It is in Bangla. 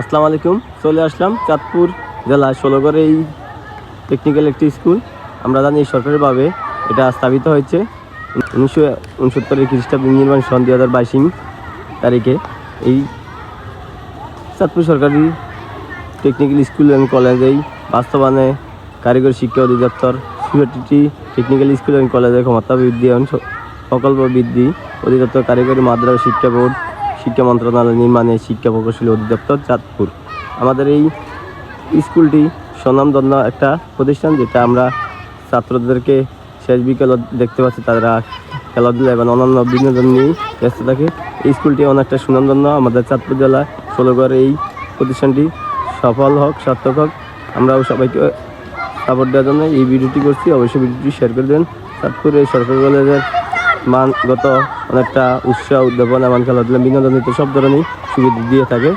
আসসালামু আলাইকুম। চলে আসলাম চাঁদপুর জেলা ষোলোগড়ে এই টেকনিক্যাল একটি স্কুল আমরা জানি সরকারিভাবে এটা স্থাপিত হয়েছে। উনিশশো উনসত্তরের খ্রিস্টাব্দ নির্মাণ সন দুই হাজার বাইশ তারিখে। এই চাঁদপুর সরকারি টেকনিক্যাল স্কুল অ্যান্ড কলেজেই বাস্তবায়নে কারিগরি শিক্ষা অধিদপ্তর সুরটি টেকনিক্যাল স্কুল অ্যান্ড কলেজের ক্ষমতা বৃদ্ধি প্রকল্প বৃদ্ধি, অধিদপ্তর কারিগরি মাদ্রাসা শিক্ষা বোর্ড শিক্ষা মন্ত্রণালয় নির্মাণে শিক্ষা প্রকৌশলী অধিদপ্তর চাঁদপুর। আমাদের এই স্কুলটি স্বনামধন্য একটা প্রতিষ্ঠান যেটা আমরা ছাত্রদেরকে শেষ বিকেল দেখতে পাচ্ছি, তারা খেলাধুলা এবং অন্যান্য বিনোদন নিয়েই ব্যস্ত থাকে। এই স্কুলটি অনেকটা সুনামধন্য। আমাদের চাঁদপুর জেলা ষোলোগড় এই প্রতিষ্ঠানটি সফল হোক, সার্থক হোক। আমরাও সবাইকে সাপোর্ট দেওয়ার জন্য এই ভিডিওটি করছি। অবশ্যই ভিডিওটি শেয়ার করে দেন চাঁদপুর এই সরকারি কলেজের মানগত অনেকটা উৎসাহ উদ্যাপনা মান খেলাধুলা বিনোদন সব ধরনের সুবিধা দিয়ে থাকে।